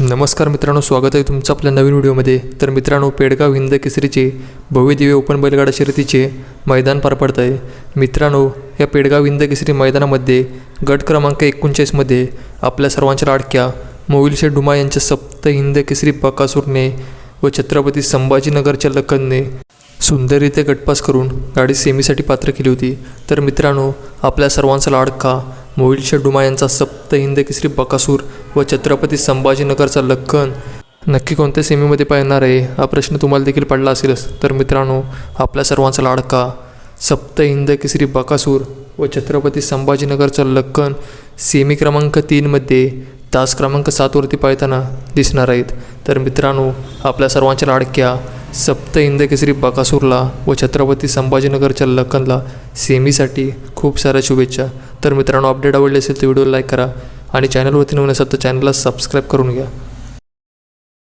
नमस्कार मित्रांनो स्वागत आहे तुमचं आपल्या नवीन व्हिडिओमध्ये. तर मित्रांनो पेडगाव हिंद केसरीचे भव्यदिव्य ओपन बैलगाडा शर्यतीचे मैदान पार पडत आहे मित्रांनो या पेडगाव हिंद केसरी मैदानामध्ये गट क्रमांक एकोणचाळीसमध्ये आपल्या सर्वांच्या लाडक्या मोविलशे डुमा यांच्या सप्त हिंद केसरी बकासूरने व छत्रपती संभाजीनगरच्या लखनने सुंदररीत्या गटपास करून गाडी सेमीसाठी पात्र केली होती. तर मित्रांनो आपल्या सर्वांचा लाडका मोहिल डुमा यांचा सप्त हिंद केसरी बकासूर व छत्रपती संभाजीनगरचा लखन. नक्की कोणत्या सेमीमध्ये पाहणार आहे? हा प्रश्न तुम्हाला देखील पडला असेलच. तर मित्रांनो आपल्या सर्वांचा लाडका सप्त हिंद केसरी बकासूर व छत्रपती संभाजीनगरचा लखन सेमी क्रमांक तीनमध्ये तास क्रमांक सातवरती पाळताना दिसणार आहेत. तर मित्रांनो आपल्या सर्वांच्या लाडक्या सप्त हिंद केसरी बकासूरला व छत्रपती संभाजीनगरच्या लखनला सेमीसाठी खूप साऱ्या शुभेच्छा. तर मित्रांनो अपडेट आवडले असेल तर व्हिडिओ लाईक करा आणि चॅनलवरती नवीन असेल तर चॅनलला सबस्क्राईब करून घ्या.